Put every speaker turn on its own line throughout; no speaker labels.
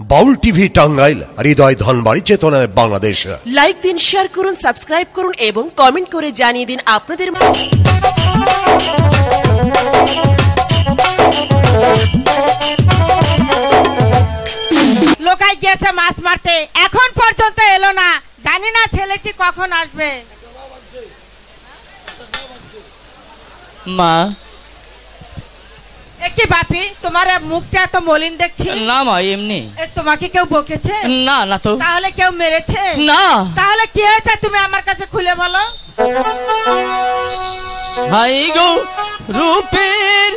বাউল TV Tangail হৃদয় ধনবাড়ি চেতনায় Bangladesh.
Like দিন share করুন সাবস্ক্রাইব করুন এবং কমেন্ট করে জানিয়ে দিন আপনাদের
লোকাই গিয়েছে মাছ মারতে। এখন পর্যন্ত এলো না। জানি না ছেলেটি কখন আসবে।
মা
একটি বাপি তোমার মুখটা এত মলিন দেখছি।
না মা এমনি।
তোমাকে কেউ বকেছে?
না না তো।
তাহলে কেউ মেরেছে?
না।
তাহলে কি হয়েছে তুমি আমার কাছে খুলে বলো?
ভাই গো রূপের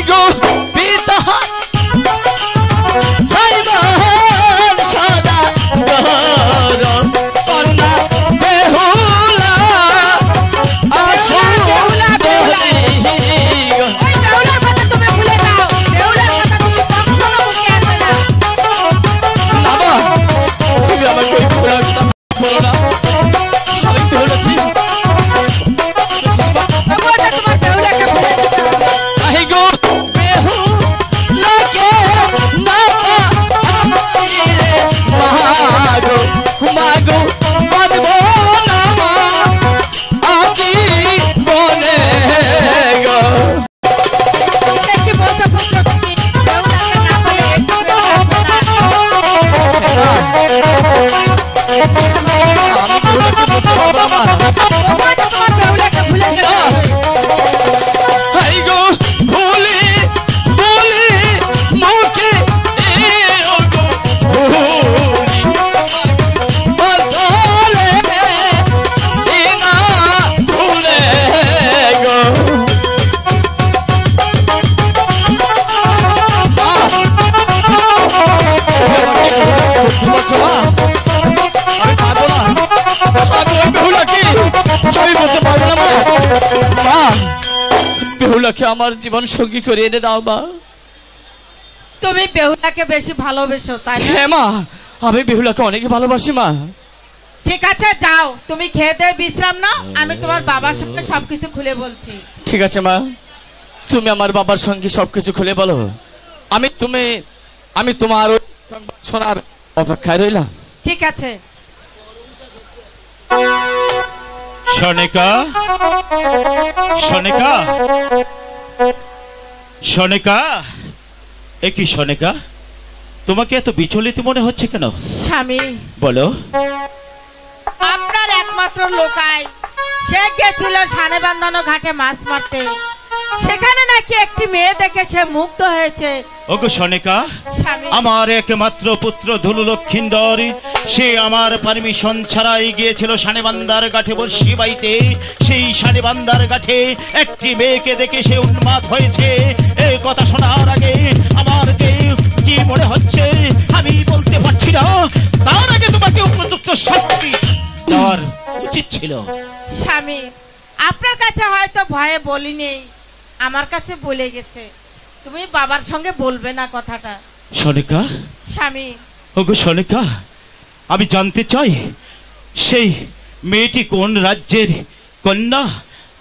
হাই গো
বেহুলাকে
আমার জীবন সঙ্গী করে এনে দাও মা।
তুমি বেহুলাকে বেশি ভালোবেসো তাই না?
হ্যাঁ মা আমি বেহুলাকে অনেক ভালোবাসি মা।
ঠিক আছে যাও। তুমি খেয়ে দিয়ে বিশ্রাম নাও আমি তোমার বাবার সঙ্গে সবকিছু খুলে বলছি।
ঠিক আছে মা তুমি আমার বাবার সঙ্গে সবকিছু খুলে বলো। আমি তুমি আমি তোমার ওই সংবাদ শোনার অপেক্ষায় রইলাম।
ঠিক আছে।
সনিকা? সনিকা? সনিকা? এ কি সনিকা? তোমাকে এত বিচলিত মনে হচ্ছে কেন?
স্বামী।
বলো।
আপনার একমাত্র লোকাই। সে গেছিল সানে বান্ধানো ঘাটে মাছ মারতে। সেখানে নাকি একটি মেয়ে দেখে সে মুগ্ধ হয়েছে।
ওগো সনিকা আমার একমাত্র পুত্র ধুলু লক্ষ্মী লক্ষিন্দর সে আমার পারমিশন ছাড়াই গিয়েছিল শানেবান্দার গাঠে বর্ষি বাইতে। সেই শানেবান্দার গাঠে একটি মেয়েকে দেখে সে উন্মাদ হয়েছে। এই কথা শোনার আগে আমার যে কি মনে হচ্ছে আমি বলতে পারছি না। তার আগে তোমাকে উপযুক্ত শাস্তি দেওয়ার উচিত ছিল।
স্বামী আপনার কাছে হয়তো ভয়ে বলি নেই আমার কাছে বলে গেছে তুমি বাবার সঙ্গে বলবে না কথাটা।
সনিকা?
স্বামী।
ওগো সনিকা আমি জানতে চাই সেই মেয়েটি কোন রাজ্যের কন্যা?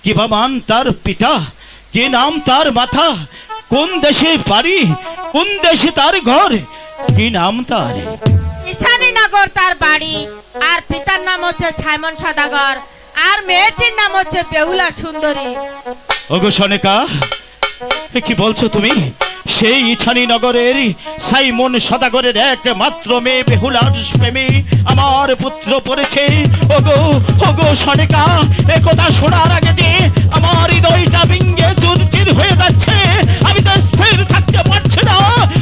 কি মান তার পিতা? কি নাম তার মাথা? কোন দেশে বাড়ি? কোন দেশে তার ঘর? কি নাম তার?
ঈশানীনগর তার বাড়ি আর পিতার নাম হচ্ছে ছাইমন সদাগর। আর মেয়েটির নাম হচ্ছে বেহুলা সুন্দরী।
ওগো সনেকা কি বলছো তুমি? সেই ছানি নগরের সাইমন সদাগরের একমাত্র মেয়ে বেহুলার প্রেমে আমার পুত্র পড়েছে। ওগো ওগো সনেকা একথা শোনার আগে যে আমার হৃদয়টা বিঙ্গে চুরচির হয়ে যাচ্ছে। আমি তো স্থির থাকতে পারছি না।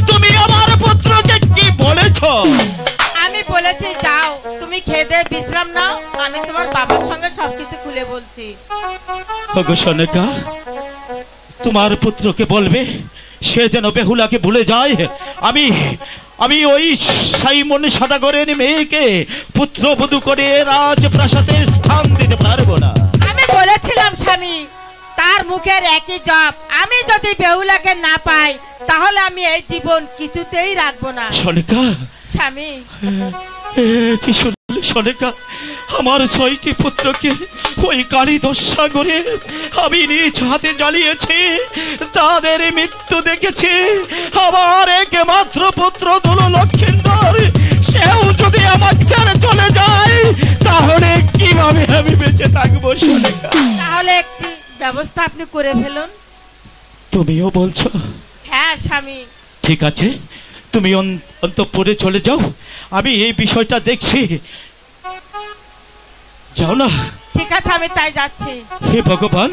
তুমি আমার পুত্রকে কি বলেছ?
বলেছি যাও তুমি খেয়ে দিয়ে বিশ্রাম নাও আমি তোমার বাবার সঙ্গে সবকিছু খুলে বলছি।
ওগো সনেকা তোমার পুত্রকে বলবে সে যেন বেহুলাকে ভুলে যায়। আমি আমি ওই সাইমন সদাগরের মেয়েকে পুত্রবধূ করে রাজপ্রাসাদে স্থান দিতে পারব না।
আমি বলেছিলাম স্বামী তার মুখের একই জব আমি যদি বেহুলাকে না পাই তাহলে আমি এই জীবন কিছুতেই রাখব না।
সনেকা
স্বামী।
কি শুনলে সনেকা আমার ছয়টি পুত্রকে ওই কালী সাগরে আমি নিজ হাতে জ্বালিয়েছি। তাদের মৃত্যু দেখেছি। আমার একমাত্র পুত্র দুলো লক্ষিন্দর সেও যদি আমার ছেড়ে চলে যায় তাহলে কীভাবে আমি বেঁচে থাকব সনেকা?
তাহলে একটি ব্যবস্থা আপনি করে ফেলুন।
তুমিও বলছো।
হ্যাঁ স্বামী।
ঠিক আছে। তুমি অন- অন্তঃপুরে চলে যাও। আমি এই বিষয়টা দেখছি। যাও না।
ঠিক আছে আমি তাই যাচ্ছি।
হে ভগবান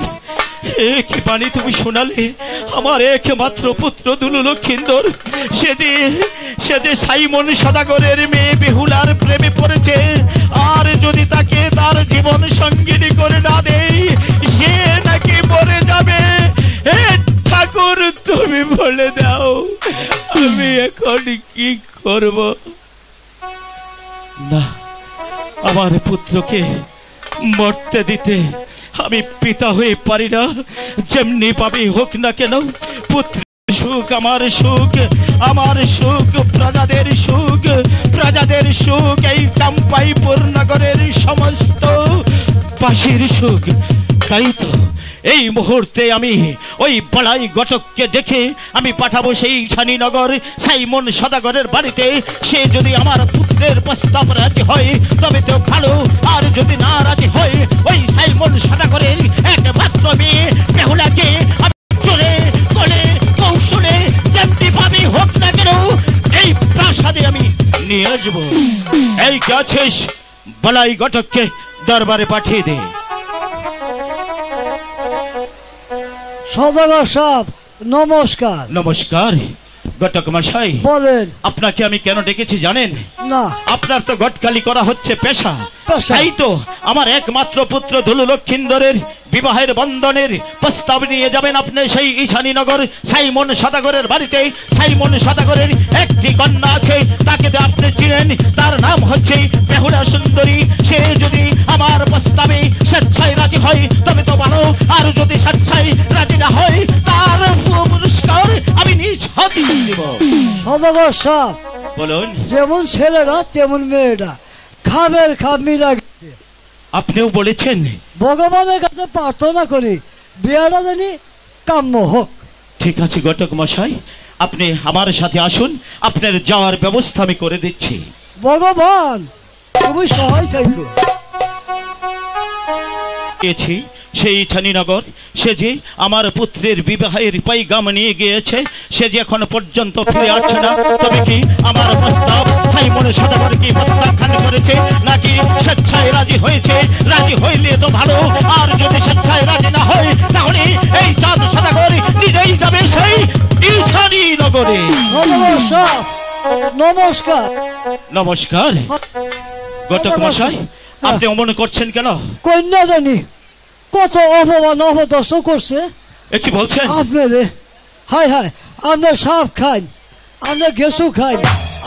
কি বাণী তুমি শোনালে? আমার একমাত্র পুত্র দুলু লক্ষিন্দর সেদিন সেদিন সাইমন সদাগরের মেয়ে বেহুলার প্রেমে পড়েছে। আর যদি তাকে তার জীবন সঙ্গিনী করে না দেই সে নাকি মরে যাবে। ঠাকুর, তুমি বলে দাও, আমি এখন কি করব? না, আমার পুত্রকে মরতে দিতে আমি পিতা হয়ে পারি না। যেমনি পাবি হোক না কেন, পুত্র সুখ আমার সুখ আমার সুখ, প্রজাদের সুখ প্রজাদের সুখ, এই চাম্পাইপুর নগরের সমস্ত বাসির সুখ, তাই তো এই মুহূর্তে আমি ওই বলাই ঘটককে দেখে আমি পাঠাবো সেই ছানিনগর সাইমন সদাগরের বাড়িতে। সে যদি আমার পুত্রের প্রস্তাব রাজি হয়, তবে তো ভালো। আর যদি না রাজি হয়, ওই সাইমন সদাগরের একমাত্র মেয়ে বেহুলাকে আমি চলে কোলে কৌশলে যেমনি ভাবে হোক না কেন, এই প্রাসাদে আমি নিয়ে আসব। এই গাছেস বলাই ঘটককে দরবারে পাঠিয়ে দে।
সদাগর সাহেব নমস্কার।
নমস্কার ঘটক মশাই।
বলেন।
আপনাকে আমি কেন ডেকেছি জানেন?
না।
আপনার তো গটকালি করা হচ্ছে পেশা। তাই তো আমার একমাত্র পুত্র ধুলু লক্ষিন্দরের বিবাহের বন্ধনের প্রস্তাব নিয়ে যাবেন আপনি সেই ঈশানীনগর সাইমন সদাগরের বাড়িতে। সাইমন সদাগরের একটি কন্যা আছে তাকে তো আপনি চিনেন তার নাম হচ্ছে বেহুলা সুন্দরী। সে যদি আমার প্রস্তাবে স্বেচ্ছায় রাজি হয় তবে তো ভালো আর যদি স্বেচ্ছায় রাজি না হয় তার পুরস্কার আমি নিজ হাতে দিব।
সদাগর সাহেব
বলুন।
যেমন ছেলেরা তেমন মেয়েরা। খাবের খাব মিলা
আপনিও বলেছেন।
ভগবানের কাছে প্রার্থনা করি বিয়াটা জানি কাম্য হোক।
ঠিক আছে ঘটক মশাই। আপনি আমার সাথে আসুন আপনার যাওয়ার ব্যবস্থা আমি করে দিচ্ছি।
ভগবান তুমি সহায়
গিয়েছি সেই ছানিনগর সে যে আমার পুত্রের বিবাহের পাইগাম নিয়ে গিয়েছে সে যে এখন পর্যন্ত ফিরে আসছে না তবে কি আমার প্রস্তাব সাইমন সদাগর কি প্রত্যাখ্যান করেছে? নাকি স্বেচ্ছায় রাজি হয়েছে? রাজি হইলে তো ভালো আর যদি স্বেচ্ছায় রাজি না হয় তাহলে এই চাঁদ সদাগর নিজেই যাবে সেই ঈশানী নগরে
নমস্কার।
নমস্কার। ঘটক মশাই আপনি অমন করছেন কেন?
কন্যা জানি কত অপমান অপদস্থ করছে।
এ কি বলছেন?
আপনারে হাই হাই আপনার সাপ খান আপনার গেসু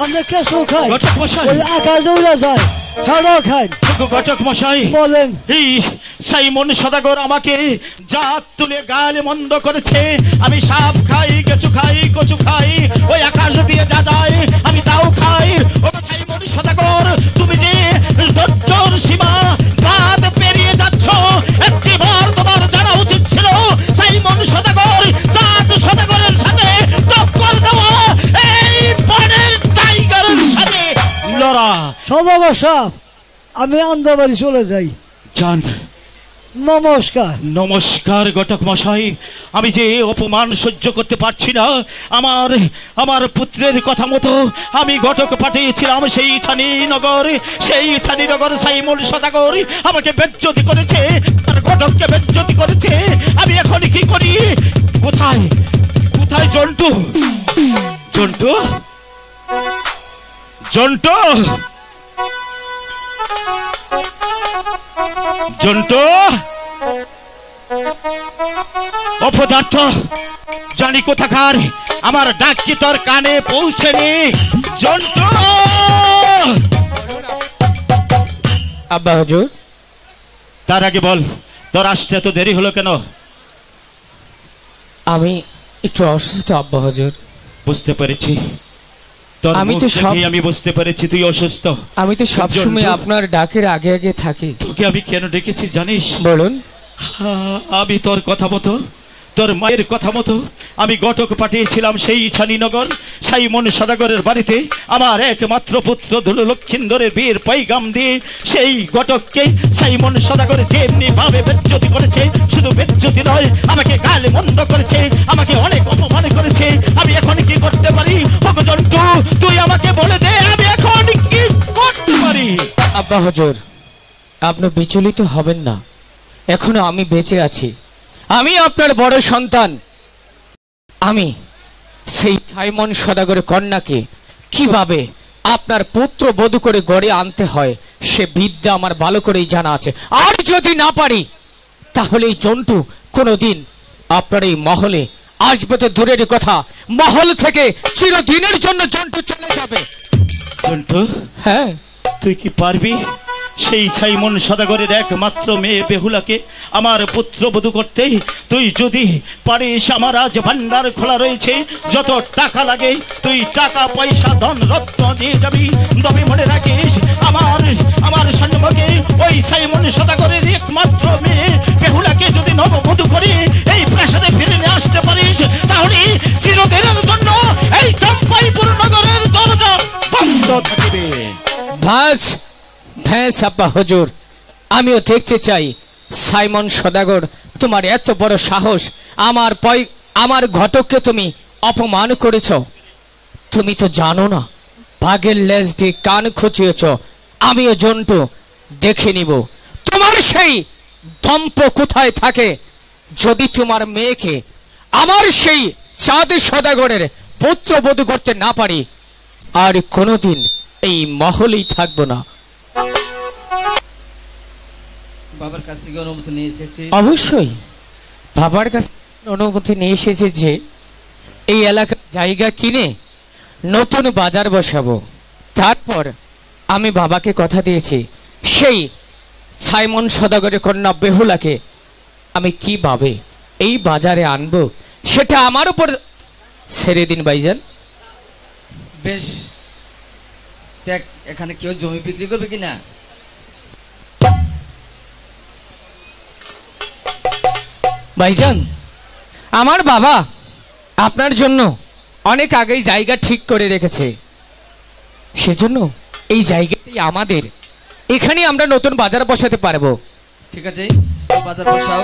আপনার কেঁচু খান
ঘটক
ওই আকাশ দৌড়া যায় ছাড়াও খান
ঘটক মশাই।
বলেন।
এই সাইমন সদাগর আমাকে জাত তুলে গালে মন্দ করেছে। আমি সাপ খাই কেঁচু খাই কচু খাই ওই আকাশ দিয়ে যা আমি
আন্দাবাড়ি চলে যাই।
যান
নমস্কার।
নমস্কার ঘটক মশাই। আমি যে অপমান সহ্য করতে পারছি না আমার আমার পুত্রের কথা মতো আমি ঘটক পাঠিয়েছিলাম সেই ছানি ছানিনগর সেই ছানিনগর সাইমুল সদাগর আমাকে বেজ্জতি করেছে আর ঘটককে বেজ্জতি করেছে। আমি এখন কি করি? কোথায়? কোথায় জন্টু? জন্টু? জন্টু? জন্টু অপদার্থ জানি কোথাকার আমার ডাক কি তোর কানে পৌঁছেনি? জন্টু
আব্বা হুজুর।
তার আগে বল তোর আসতে এত দেরি হলো কেন?
আমি একটু অসুস্থ আব্বা হুজুর।
বুঝতে পেরেছি।
আমি তো সব-
আমি বুঝতে পেরেছি তুই অসুস্থ।
আমি তো সবসময়
সময়
আপনার ডাকের আগে আগে থাকি।
তোকে আমি কেন ডেকেছি জানিস?
বলুন।
আমি তোর কথা মতো তোর মায়ের কথা মতো আমি গটক পাঠিয়েছিলাম সেই ছানিনগর, সাইমন সদাগরের বাড়িতে। আমার একমাত্র পুত্র লক্ষিন্দরের বিয়ের পৈগাম দিয়ে সেই গটককে সাইমন সদাগর যেমনি ভাবে বেজ্জতি করেছে, শুধু বেজ্জতি নয়, আমাকে গালে মন্দ করেছে, আমাকে অনেক অপমান করেছে। আমি এখন কি করতে পারি? ভগজন্তু তুই আমাকে বলে দে, আমি এখন কি করতে পারি?
আব্বা হুজুর, আপনি বিচলিত হবেন না। এখনও আমি বেঁচে আছি। আমি আপনার বড় সন্তান। আমি সেই সাইমন সদাগরের কন্যাকে কীভাবে আপনার পুত্র বধূ করে গড়ে আনতে হয় সে বিদ্যা আমার ভালো করেই জানা আছে। আর যদি না পারি তাহলে এই জন্টু কোনোদিন আপনার এই মহলে আসবে তো দূরের কথা। মহল থেকে চিরদিনের জন্য জন্টু চলে যাবে।
জন্টু
হ্যাঁ।
তুই কি পারবি? সেই সাইমন সদাগরের একমাত্র মেয়ে বেহুলাকে আমার পুত্র পুত্রবধূ করতে তুই যদি পারিস আমার আজ ভান্ডার খোলা রয়েছে, যত টাকা লাগে তুই টাকা, পয়সা, ধন, রত্ন দিয়ে যাবি। তবে মনে রাখিস আমার আমার সম্মুখে ওই সাইমন সদাগরের একমাত্র মেয়ে বেহুলাকে যদি নববধূ করে এই প্রাসাদে ফিরে নিয়ে আসতে পারিস, তাহলে চিরদিনের জন্য এই চম্পাইপুর নগরের দরজা বন্ধ থাকবে।
ভাস ভ্যাঁস আব্বা হজুর। আমিও দেখতে চাই। সাইমন সদাগর, তোমার এত বড় সাহস, আমার পয়, আমার ঘটককে তুমি অপমান করেছ। তুমি তো জানো না, বাঘের লেজ দিয়ে কান খুঁচিয়েছ। আমিও জন্টু দেখে নিব। তোমার সেই দম্প কোথায় থাকে? যদি তোমার মেয়েকে আমার সেই চাঁদ সদাগরের পুত্রবধূ করতে না পারি, আর কোনোদিন এই মহলেই থাকব না।
বাবার কাছ থেকে অনুমতি নিয়ে এসেছি
অবশ্যই। বাবার কাছে অনুমতি নিয়ে এসেছে যে এই এলাকার জায়গা কিনে নতুন বাজার বসাবো। তারপর আমি বাবাকে কথা দিয়েছি সেই সাইমন সদাগরের কন্যা বেহুলাকে আমি কীভাবে এই বাজারে আনব? সেটা আমার উপর ছেড়ে দিন ভাইজান।
বেশ দেখ এখানে কেউ জমি বিক্রি করবে কিনা?
ভাইজান, আমার বাবা আপনার জন্য অনেক আগেই জায়গা ঠিক করে রেখেছে। সেজন্য এই জায়গাটি আমাদের। এখানে আমরা নতুন বাজার বসাতে পারব।
ঠিক আছে, বাজার বসাও।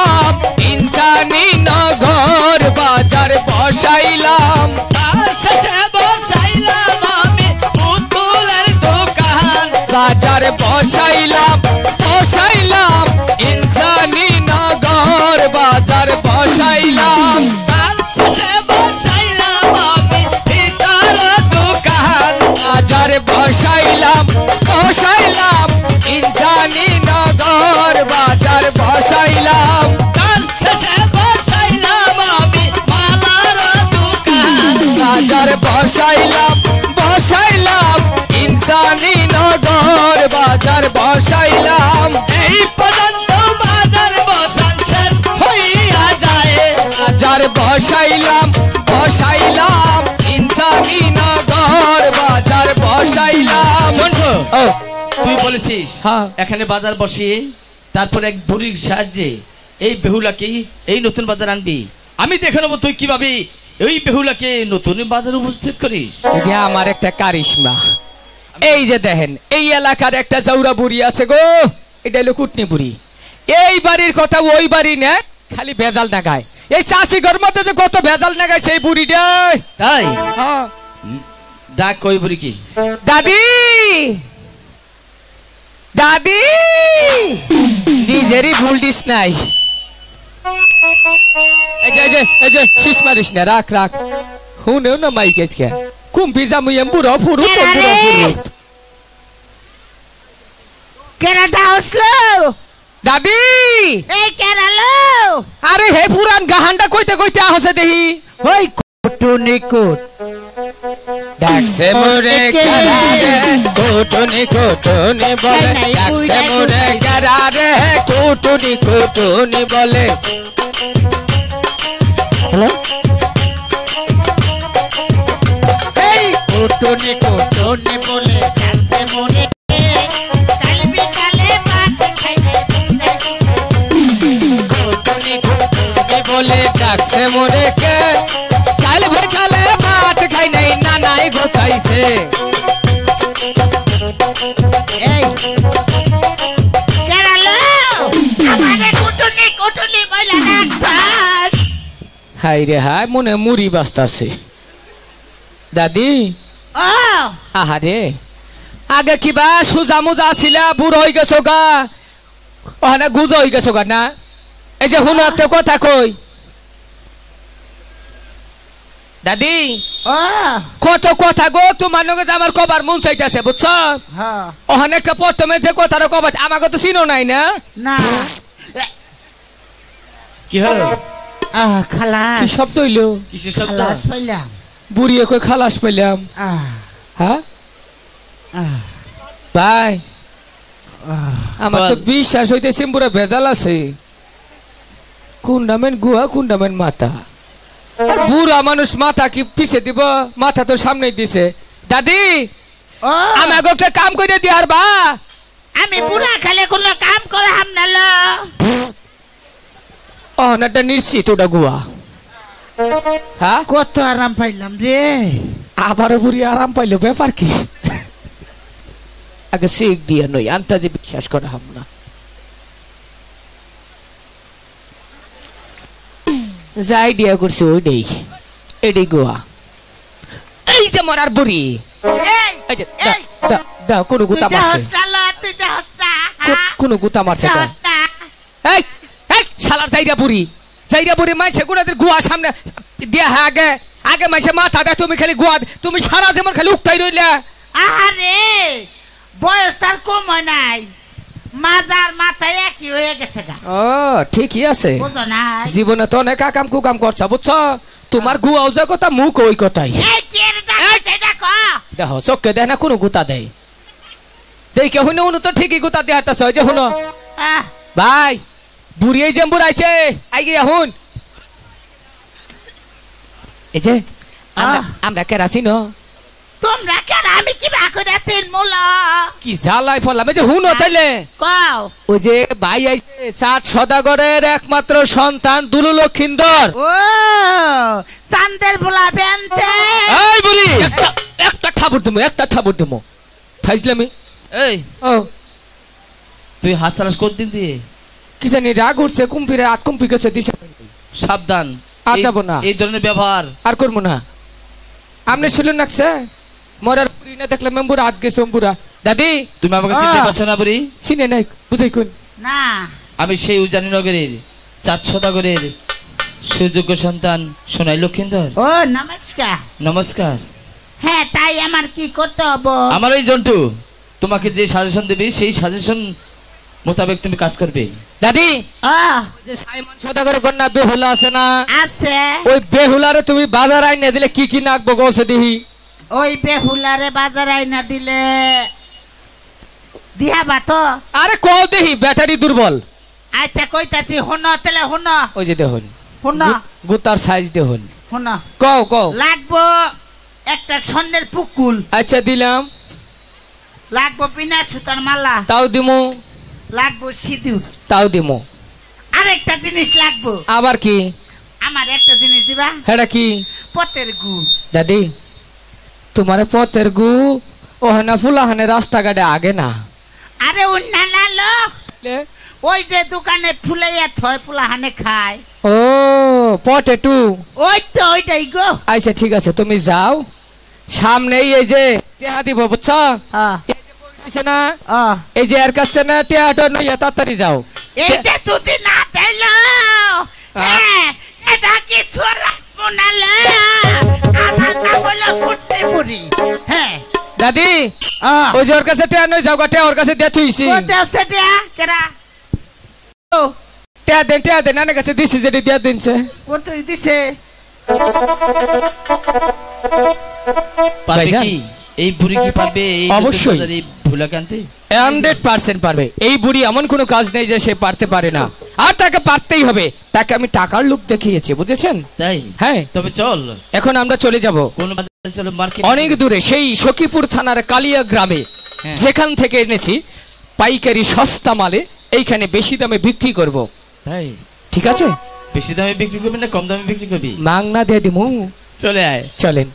তুই বলেছিস। এখানে বাজার বসিয়ে তারপর এক বুড়ির সাহায্যে এই বেহুলাকে এই নতুন বাজার আনবি। আমি দেখে নেব তুই কীভাবে এই বেহুলাকে নতুন বাজার উপস্থিত করিস।
এটা আমার একটা কারিশমা। এই যে দেখেন এই এলাকার একটা জৌরা বুড়ি আছে গো। এটা হলো কুটনি বুড়ি। এই বাড়ির কথা ওই বাড়ি না খালি ভেজাল নাগায়। এই চাষি ঘর মধ্যে যে কত ভেজাল নাগায় সেই বুড়িটা।
তাই?
হ্যাঁ।
ডাক কই বুড়ি কি
দাদি! দাদি নিজেরই ভুল দিস নাই এই যে এই যে এই যে শীষ মারিস না রাখ রাখ হুনেও না মাইক আজকে কুম্পি জামুইয়াম বুড়ো ফুরু তো বুড়ো ফুরু
কেনাটা আসলো
দাদি
এই কেনালো
আরে হে পুরান গাহানটা কইতে কইতে আহছে দেহি
ওই কুট
ডাকছে মোরে গারারে কুটুনি কুটুনি বলে ডাকছে মোরে গারারে কুটুনি কুটুনি বলে। হ্যালো?
এই কুটুনি কুটুনি বলে
কুটুনি কুটুনি বলে ডাকছে মোরে কে হাই রে হাই মনে মুড়ি বাস্তাছে দাদি? আহারে আগে কিবা সুজা মুজা ছিলা বুড়ো হয়ে গেছো গা? ওখানে গুজো হয়ে গেছো গা না? এই যে শুনো একটা কথা কই। দাদি? কত কথা গো তোমার লগে আমার কবার মন চাইতেছে বুঝছ?
হ্যাঁ।
ওখানে একটা প্রথমে যে কথাটা কবার আমাকে তো চিনো নাই না?
না।
কি হলো?
খালাস।
কি শব্দ হইল?
কিসের শব্দ?
খালাস পাইলাম।
বুড়িয়ে কই খালাস পেলাম হ্যাঁ? ভাই আমার তো বিশ্বাস হইতেছে পুরো ভেজাল আছে। কুন্ডামেন গুহা কুন্ডামেন মাথা। আর বুড়া মানুষ মাথা কি পিছে দিব? মাথা তো সামনেই দিছে। দাদি আমাকে একটা কাম করে দিয়ার বা।
আমি বুড়া খালে কোনো কাম করে হাম নালো
ও নাটা নিশ্চিত ওটা গুহা। হ্যাঁ?
কত আরাম পাইলাম রে।
আবারও বুড়ি আরাম পাইলো ব্যাপার কি? আগে শিখ দিয়ে নই আন্তাজে বিশ্বাস করা হাম না। যা আইডিয়া করছে ওইটাই এটাই গোয়া এই যে মরার বুড়ি। কোনো গুতা মারছে।
হ্যাঁ?
কোনো গুতা মারছে। এই! এই শালার জাইরা বুড়ি জাইরা বুড়ি মাইছে কোনাদের গুয়া সামনে। দিয়া হ্যাঁ আগে। আগে মাইছে মাথা দে তুমি খালি গুয়া তুমি সারা যেমন খালি উক্তাই রইলা।
আহারে বয়স তার কম হয় নাই। মাজার মাথায় একই হয়ে গেছে গা।
ও ঠিকই আছে।
বুঝো নাই?
জীবনে তো অনেক কাম কুকাম করছ বুঝছ? তোমার গুয়াও যে কথা মুখ ওই কথাই। দেখো। চোখকে দেখ না কোনো গুতা দেয়। দেখে শুনে উনি তো ঠিকই গুতা দিয়ে হাঁটাছ যে শুনো।
আহ,
ভাই! বুড়ি এই জেম্বুর আইছে আই গিয়া হুন। এই যে আমরা- কেরাসিন।
তোমরা কেন? আমি কি বাকুরে চিনমুল
কি জ্বালাই ফলাম এই যে হুন তাইলে।
কও।
ওই যে ভাই আইছে চাঁদ সদাগরের একমাত্র সন্তান দুলু লক্ষিন্দর
ও চান্দের ভোলা বেনছে
এই বুড়ি একটা একটা থাবুর দেবো একটা দেবো ফাইজলামি।
এই।
ও।
তুই হাত সালাস কর দিন দিয়ে?
কি জানি রাগ উঠছে কুম্পিরে আট কুম্পি গেছে দিশা
সাবধান।
আর যাব না।
এই ধরনের ব্যবহার।
আর করব না। আপনি শুনুন নাকছে মরার পুরি না দেখলে মেম্বুর হাত গেছে অম্বুরা। দাদি!
তুমি আমাকে চিনতে পারছ না বুড়ি?
চিনে নাই বুঝাই কোন
না।
আমি সেই উজানি নগরের চাঁদ সদাগরের সুযোগ্য সন্তান সোনাই লক্ষিন্দর।
ও নমস্কার।
নমস্কার।
হ্যাঁ তাই আমার কি করতে হব
আমার এই জন্টু তোমাকে যে সাজেশন দেবে সেই সাজেশন মোতাবেক তুমি কাজ করবে।
দাদি যে সাইমন সদাগর কন্যা বেহুলা আছে না?
আছে।
ওই বেহুলারে তুমি বাজার আইনে দিলে কি কি নাকবো গোসে দিহি?
ওই বেহুলারে বাজার আইনা দিলে দিয়াবা তো।
আরে কও দেহি ব্যাটারি দুর্বল।
আচ্ছা কইতাছি হুন তাহলে হুন
ওই যে দেখুন
হুন
গুতার সাইজ দেখুন।
হুন
কও কও।
লাগবো একটা স্বর্ণের পুকুল।
আচ্ছা দিলাম।
লাগবো বিনা সুতার মালা।
তাও দিমু।
লাগবো সিঁদুর।
তাও দিমু।
আরেকটা জিনিস লাগবো।
আবার কি?
আমার একটা জিনিস দিবা?
হেটা কি?
পতের গু।
দাদি তোমার পথের গু ওখানে ফুলাহানে রাস্তাঘাটে আগে না।
আরে উন্না লালো। ওই যে দোকানে ফুলাইয়া থয় ফুলা হানে খায়।
ও পটে টু।
ওই তো ওইটাই গো।
আচ্ছা ঠিক আছে তুমি যাও। সামনেই এই যে টেহা দিব বুঝছ?
আহ,
না? এই যে এর কাছ না টেহাটা নইয়া তাড়াতাড়ি যাও।
এই যে যদি না দিল হ্যাঁ, এটা আমার ঘুরতে হ্যাঁ
দাদি ওই যে ওর কাছে টেহা নই যাও ওর কাছে দিয়ে থুইছি।
কোথায় দিয়া? কেরা? ও,
দেন টেহা দেন নানের কাছে দিছি যেটি দিয়ে দিনছে।
দিছে?
কি? এই বুড়ি কি নতুন
অবশ্যই। হান্ড্রেড পার্সেন্ট পারবে। এই বুড়ি এমন কোনো কাজ নেই যে সে পারতে পারে না। আর তাকে পারতেই হবে। তাকে আমি টাকার লোক দেখিয়েছি বুঝেছেন?
তাই?
হ্যাঁ।
তবে চল।
এখন আমরা চলে যাব। অনেক দূরে সেই সখীপুর থানার কালিয়া গ্রামে।
হ্যাঁ।
যেখান থেকে এনেছি পাইকারি সস্তা মালে এইখানে বেশি দামে বিক্রি করব।
তাই?
ঠিক আছে?
বেশি দামে বিক্রি করবি না কম দামে বিক্রি করবি?
মাংনা দিয়ে দিমু।
চলে আয়।
চলেন।